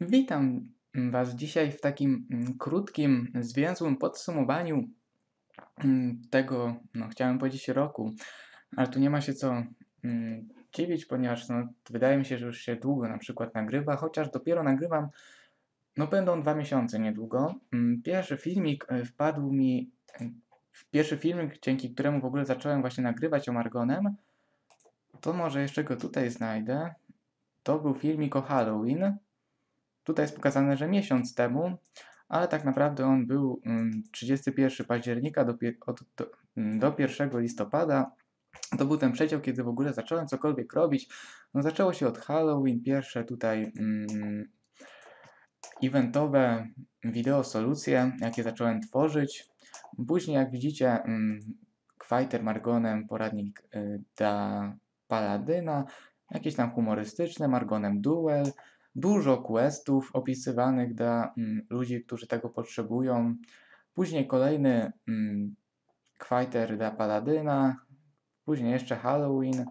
Witam Was dzisiaj w takim mm, krótkim, zwięzłym podsumowaniu mm, tego, no chciałem powiedzieć roku, ale tu nie ma się co mm, dziwić, ponieważ no, wydaje mi się, że już się długo na przykład nagrywa, chociaż dopiero nagrywam, no będą dwa miesiące niedługo. Pierwszy filmik e, wpadł mi, pierwszy filmik, dzięki któremu w ogóle zacząłem właśnie nagrywać o Margonem, to może jeszcze go tutaj znajdę. To był filmik o Halloween. Tutaj jest pokazane, że miesiąc temu, ale tak naprawdę on był 31 mm, października do, od, do, mm, do 1 listopada. To był ten przedział, kiedy w ogóle zacząłem cokolwiek robić. No zaczęło się od Halloween, pierwsze tutaj mm, eventowe wideo solucje, jakie zacząłem tworzyć. Później, jak widzicie, mm, Fighter Margonem, poradnik y, dla Paladyna, jakieś tam humorystyczne, Margonem Duel, dużo questów opisywanych dla mm, ludzi, którzy tego potrzebują. Później kolejny mm, Kwajter dla Paladyna, później jeszcze Halloween.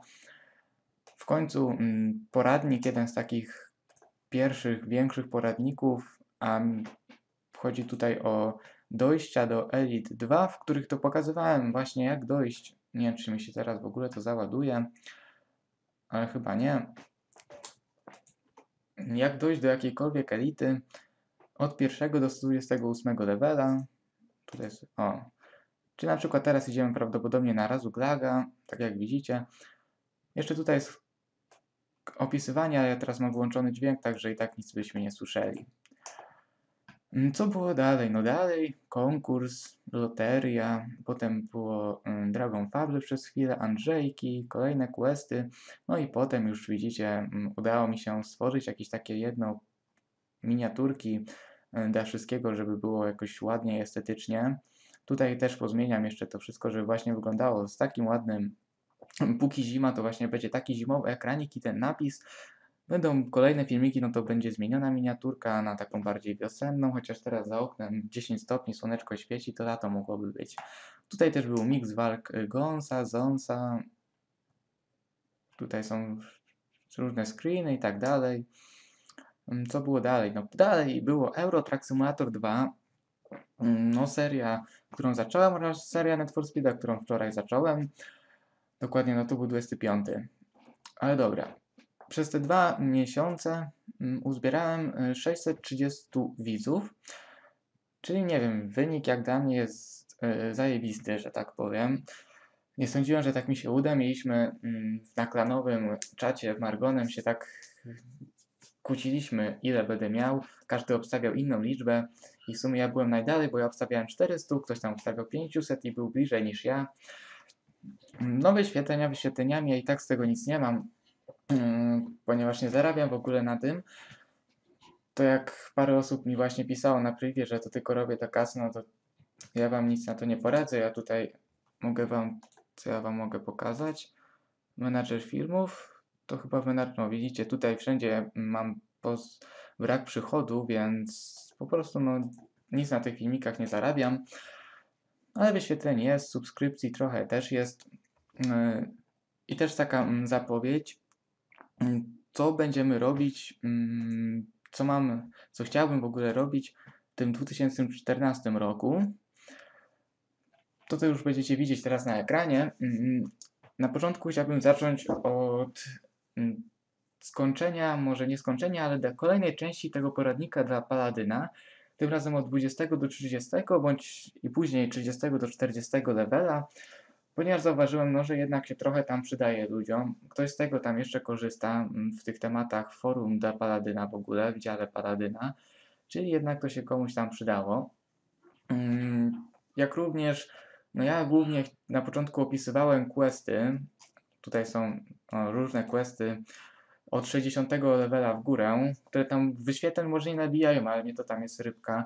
W końcu mm, poradnik, jeden z takich pierwszych, większych poradników, a chodzi tutaj o dojścia do Elite 2, w których to pokazywałem właśnie jak dojść. Nie wiem, czy mi się teraz w ogóle to załaduje, ale chyba nie jak dojść do jakiejkolwiek elity od pierwszego do 128 levela. Tutaj jest, o. Czy na przykład teraz idziemy prawdopodobnie na Razuglaga, tak jak widzicie. Jeszcze tutaj jest opisywanie, ale ja teraz mam włączony dźwięk, także i tak nic byśmy nie słyszeli. Mm, co było dalej? No dalej konkurs, loteria, potem było mm, Dragon Fable przez chwilę, Andrzejki, kolejne questy, no i potem już widzicie, mm, udało mi się stworzyć jakieś takie jedno miniaturki dla wszystkiego, żeby było jakoś ładnie estetycznie. Tutaj też pozmieniam jeszcze to wszystko, żeby właśnie wyglądało z takim ładnym póki zima, to właśnie będzie taki zimowy ekranik i ten napis Będą kolejne filmiki, no to będzie zmieniona miniaturka na taką bardziej wiosenną, chociaż teraz za oknem 10 stopni, słoneczko świeci, to lato mogłoby być. Tutaj też był miks walk Gonsa, Zonsa. Tutaj są różne screeny i tak dalej. Mm, co było dalej? No dalej było Euro Truck Simulator 2. Mm, no seria, którą zacząłem oraz seria Net for którą wczoraj zacząłem. Dokładnie, no to był 25. Ale dobra, przez te dwa miesiące mm, uzbierałem 630 y, widzów, czyli nie wiem, wynik jak dla mnie jest y, zajebisty, że tak powiem. Nie sądziłem, że tak mi się uda. Mieliśmy mm, na klanowym czacie w Margonem się tak kłóciliśmy, ile będę miał. Każdy obstawiał inną liczbę i w sumie ja byłem najdalej, bo ja obstawiałem 400, ktoś tam obstawiał 500 i był bliżej niż ja. No wyświetlenia wyświetleniami, ja i tak z tego nic nie mam. Mm, ponieważ nie zarabiam w ogóle na tym, to jak parę osób mi właśnie pisało na privie, że to tylko robię to kasy, no to ja wam nic na to nie poradzę. Ja tutaj mogę wam, co ja wam mogę pokazać. Menadżer filmów, to chyba menadżer, no widzicie, tutaj wszędzie mam brak przychodu, więc po prostu no nic na tych filmikach nie zarabiam. Ale wyświetlenie jest, subskrypcji trochę też jest. Yy, I też taka mm, zapowiedź, co będziemy robić, mm, co mam, co chciałbym w ogóle robić w tym 2014 roku. To, co już będziecie widzieć teraz na ekranie. Mm, na początku chciałbym zacząć od skończenia, może nie skończenia, ale do kolejnej części tego poradnika dla Paladyna. Tym razem od 20 do 30, bądź i później 30 do 40 levela ponieważ zauważyłem, no, że jednak się trochę tam przydaje ludziom. Ktoś z tego tam jeszcze korzysta mm, w tych tematach forum dla Paladyna w ogóle, w dziale Paladyna, czyli jednak to się komuś tam przydało. Mm, jak również, no ja głównie na początku opisywałem questy, tutaj są o, różne questy od 60 levela w górę, które tam wyświetleń może nie nabijają, ale mnie to tam jest rybka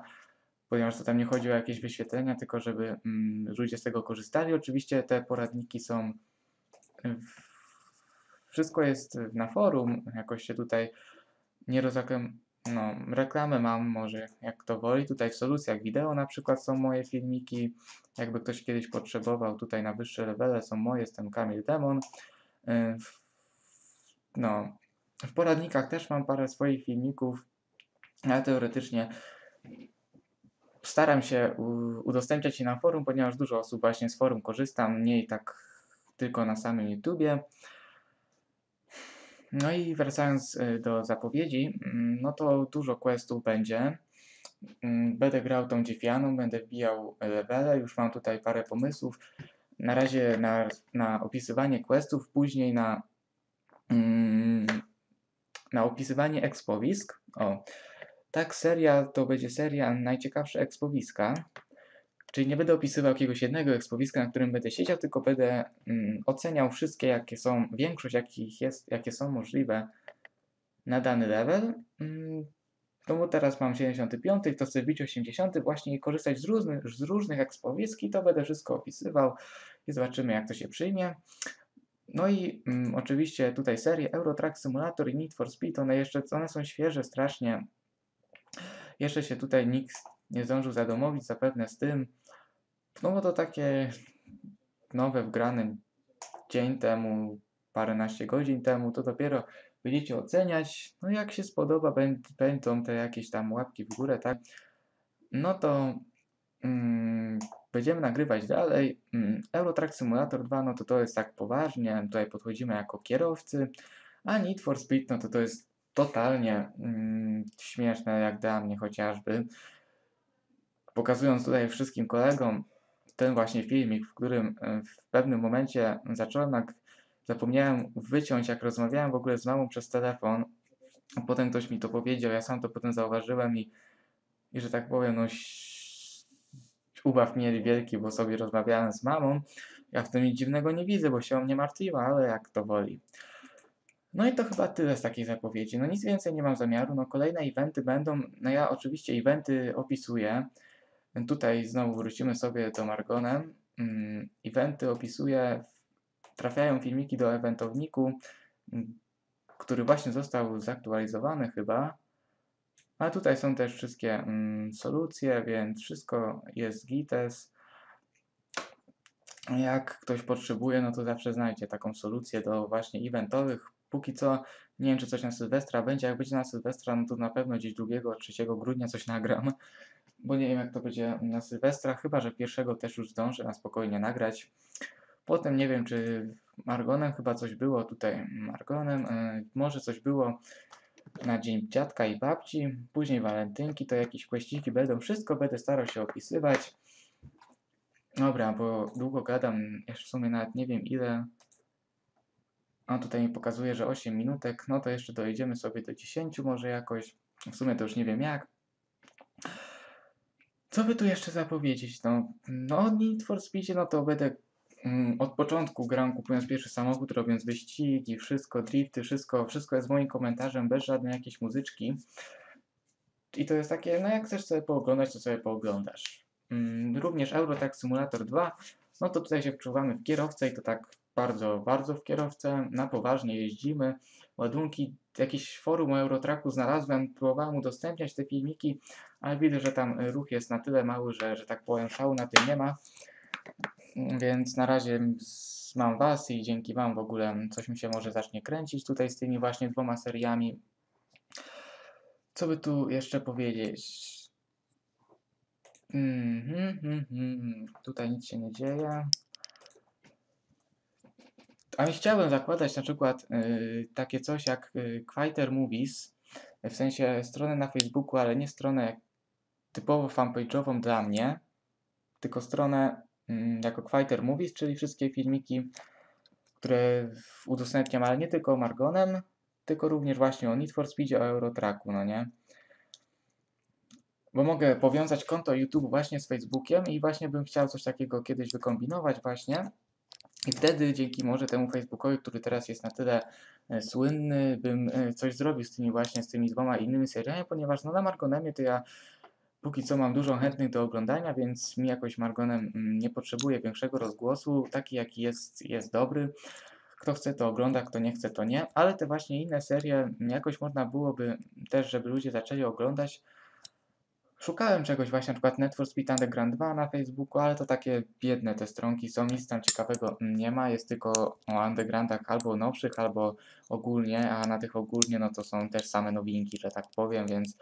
ponieważ to tam nie chodzi o jakieś wyświetlenia, tylko żeby mm, ludzie z tego korzystali. Oczywiście te poradniki są. W, wszystko jest na forum, jakoś się tutaj nie rozakłem. No, reklamę mam może, jak to woli. Tutaj w solucjach wideo na przykład są moje filmiki. Jakby ktoś kiedyś potrzebował, tutaj na wyższe levele są moje, jestem Kamil Demon. No, w poradnikach też mam parę swoich filmików, ale teoretycznie staram się udostępniać je na forum, ponieważ dużo osób właśnie z forum korzysta, mniej tak tylko na samym YouTubie. No i wracając y, do zapowiedzi, mm, no to dużo questów będzie. Mm, będę grał tą dziewianą, będę wbijał levele, już mam tutaj parę pomysłów. Na razie na, na opisywanie questów, później na, mm, na opisywanie ekspowisk. O, tak seria to będzie seria najciekawsze ekspowiska. Czyli nie będę opisywał jakiegoś jednego ekspowiska, na którym będę siedział, tylko będę mm, oceniał wszystkie, jakie są, większość jakich jest, jakie są możliwe na dany level. Mm, no bo teraz mam 75, to chcę bić 80, właśnie i korzystać z różnych, z różnych ekspowisk i to będę wszystko opisywał i zobaczymy jak to się przyjmie. No i mm, oczywiście tutaj serie Euro Truck Simulator i Need for Speed, one jeszcze one są świeże strasznie. Jeszcze się tutaj nikt nie zdążył zadomowić zapewne z tym. No bo to takie nowe wgrane dzień temu, paręnaście godzin temu, to dopiero będziecie oceniać. No jak się spodoba, będą te jakieś tam łapki w górę, tak? No to mm, będziemy nagrywać dalej. Mm, Eurotrack Simulator 2, no to to jest tak poważnie, tutaj podchodzimy jako kierowcy, a Need for Speed, no to to jest totalnie mm, śmieszne, jak dla mnie chociażby. Pokazując tutaj wszystkim kolegom ten właśnie filmik, w którym e, w pewnym momencie zacząłem, jak zapomniałem wyciąć, jak rozmawiałem w ogóle z mamą przez telefon. Potem ktoś mi to powiedział, ja sam to potem zauważyłem i, i że tak powiem, no ubaw mieli wielki, bo sobie rozmawiałem z mamą. Ja w tym nic dziwnego nie widzę, bo się o mnie martwiła, ale jak to woli. No i to chyba tyle z takiej zapowiedzi. No nic więcej nie mam zamiaru. No kolejne eventy będą. No ja oczywiście eventy opisuję. Tutaj znowu wrócimy sobie do Margonem. Mm, eventy opisuję. Trafiają filmiki do eventowniku, mm, który właśnie został zaktualizowany chyba. A tutaj są też wszystkie mm, solucje, więc wszystko jest gites. Jak ktoś potrzebuje, no to zawsze znajdzie taką solucję do właśnie eventowych. Póki co nie wiem, czy coś na Sylwestra będzie. Jak będzie na Sylwestra, no to na pewno gdzieś 2-3 grudnia coś nagram. Bo nie wiem, jak to będzie na Sylwestra. Chyba, że pierwszego też już zdążę na spokojnie nagrać. Potem nie wiem, czy Margonem chyba coś było tutaj. Margonem, yy, może coś było na dzień dziadka i babci. Później walentynki, to jakieś kłeściki będą. Wszystko będę starał się opisywać. Dobra, bo długo gadam. Jeszcze w sumie nawet nie wiem ile. A tutaj mi pokazuje, że 8 minutek, no to jeszcze dojedziemy sobie do 10 może jakoś. W sumie to już nie wiem jak. Co by tu jeszcze zapowiedzieć? No, no Need for no to będę mm, od początku gram kupując pierwszy samochód, robiąc wyścigi, wszystko, drifty, wszystko, wszystko jest moim komentarzem, bez żadnej jakiejś muzyczki. I to jest takie, no jak chcesz sobie pooglądać, to sobie pooglądasz. Mm, również Euro Truck Simulator 2, no to tutaj się wczuwamy w kierowcę i to tak bardzo, bardzo w kierowcę, na poważnie jeździmy. Ładunki, jakieś forum Eurotraku znalazłem, próbowałem udostępniać te filmiki, ale widzę, że tam ruch jest na tyle mały, że, że tak powiem szału na tym nie ma. Więc na razie mam Was i dzięki Wam w ogóle coś mi się może zacznie kręcić tutaj z tymi właśnie dwoma seriami. Co by tu jeszcze powiedzieć? Mm -hmm, mm -hmm. Tutaj nic się nie dzieje. A nie chciałbym zakładać na przykład y, takie coś jak y, Quieter Movies, w sensie stronę na Facebooku, ale nie stronę typowo fanpage'ową dla mnie, tylko stronę y, jako Quieter Movies, czyli wszystkie filmiki, które udostępniam, ale nie tylko Margonem, tylko również właśnie o Need for Speed, o Eurotracku, no nie? Bo mogę powiązać konto YouTube właśnie z Facebookiem i właśnie bym chciał coś takiego kiedyś wykombinować właśnie, i wtedy dzięki może temu Facebookowi, który teraz jest na tyle e, słynny, bym e, coś zrobił z tymi właśnie, z tymi dwoma innymi seriami, ponieważ no na Margonemie to ja póki co mam dużo chętnych do oglądania, więc mi jakoś Margonem mm, nie potrzebuje większego rozgłosu, taki jaki jest, jest dobry. Kto chce to ogląda, kto nie chce to nie, ale te właśnie inne serie jakoś można byłoby też, żeby ludzie zaczęli oglądać, Szukałem czegoś właśnie, na przykład Net for Speed Underground 2 na Facebooku, ale to takie biedne te stronki są, nic tam ciekawego nie ma, jest tylko o undergroundach albo nowszych, albo ogólnie, a na tych ogólnie no to są też same nowinki, że tak powiem, więc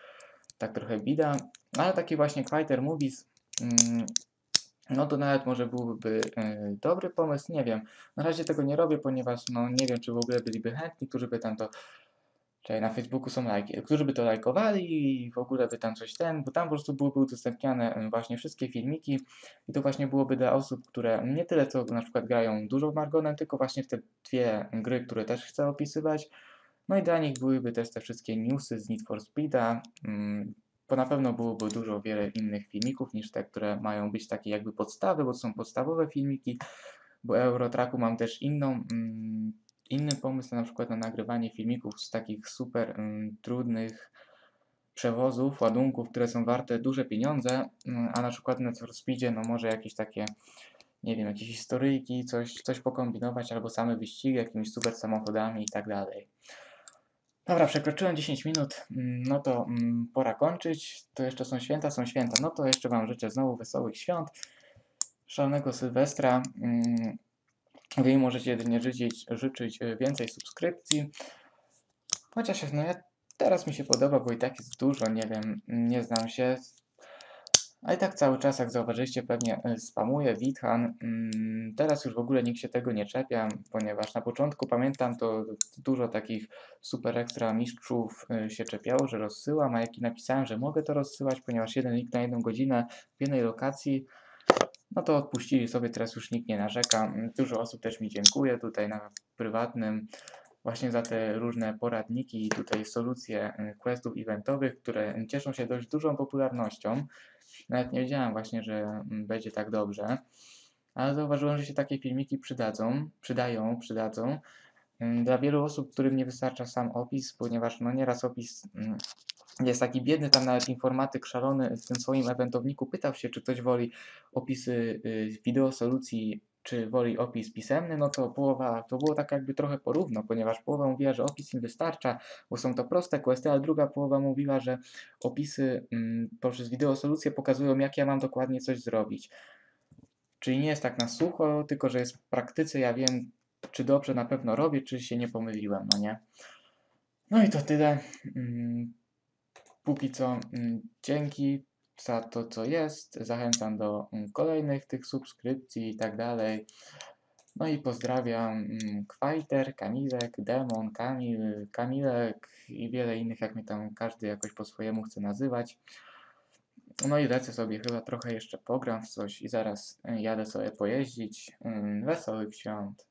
tak trochę bida, ale taki właśnie Quieter Movies, mm, no to nawet może byłby y, dobry pomysł, nie wiem. Na razie tego nie robię, ponieważ no nie wiem, czy w ogóle byliby chętni, którzy by tam to Czyli na Facebooku są lajki, którzy by to lajkowali i w ogóle by tam coś ten, bo tam po prostu byłyby udostępniane właśnie wszystkie filmiki i to właśnie byłoby dla osób, które nie tyle co na przykład grają dużo w Margonem, tylko właśnie w te dwie gry, które też chcę opisywać. No i dla nich byłyby też te wszystkie newsy z Need for Speeda, mm, bo na pewno byłoby dużo wiele innych filmików niż te, które mają być takie jakby podstawy, bo to są podstawowe filmiki, bo Eurotracku mam też inną mm, Inny pomysł na przykład na nagrywanie filmików z takich super um, trudnych przewozów, ładunków, które są warte duże pieniądze, um, a na przykład na Speedzie no może jakieś takie, nie wiem, jakieś historyjki, coś, coś pokombinować, albo same wyścigi jakimiś super samochodami i tak dalej. Dobra, przekroczyłem 10 minut, mm, no to um, pora kończyć. To jeszcze są święta, są święta. No to jeszcze Wam życzę znowu wesołych świąt, szalonego Sylwestra. Um, Wy możecie jedynie życzyć, życzyć e, więcej subskrypcji. Chociaż no ja teraz mi się podoba, bo i tak jest dużo, nie wiem, nie znam się. A i tak cały czas, jak zauważyliście, pewnie e, spamuję Withan. Mm, teraz już w ogóle nikt się tego nie czepia, ponieważ na początku pamiętam, to dużo takich super ekstra mistrzów e, się czepiało, że rozsyłam, a jak i napisałem, że mogę to rozsyłać, ponieważ jeden link na jedną godzinę w jednej lokacji no to odpuścili sobie, teraz już nikt nie narzeka. Dużo osób też mi dziękuję tutaj na prywatnym właśnie za te różne poradniki i tutaj solucje y, questów eventowych, które cieszą się dość dużą popularnością. Nawet nie wiedziałem właśnie, że mm, będzie tak dobrze, ale zauważyłem, że się takie filmiki przydadzą, przydają, przydadzą. Dla wielu osób, którym nie wystarcza sam opis, ponieważ no nieraz opis mm, jest taki biedny, tam nawet informatyk szalony w tym swoim eventowniku pytał się, czy ktoś woli opisy y, wideo solucji, czy woli opis pisemny, no to połowa, to było tak jakby trochę porówno, ponieważ połowa mówiła, że opis im wystarcza, bo są to proste questy, a druga połowa mówiła, że opisy mm, poprzez wideo solucje pokazują, jak ja mam dokładnie coś zrobić. Czyli nie jest tak na sucho, tylko że jest w praktyce, ja wiem, czy dobrze na pewno robię, czy się nie pomyliłem, no nie? No i to tyle. Mm, póki co mm, dzięki za to, co jest. Zachęcam do mm, kolejnych tych subskrypcji i tak dalej. No i pozdrawiam Kwajter, Kamilek, Demon, Kamil, Kamilek i wiele innych, jak mnie tam każdy jakoś po swojemu chce nazywać. No i lecę sobie chyba trochę jeszcze pogram w coś i zaraz jadę sobie pojeździć. Wesołych świąt.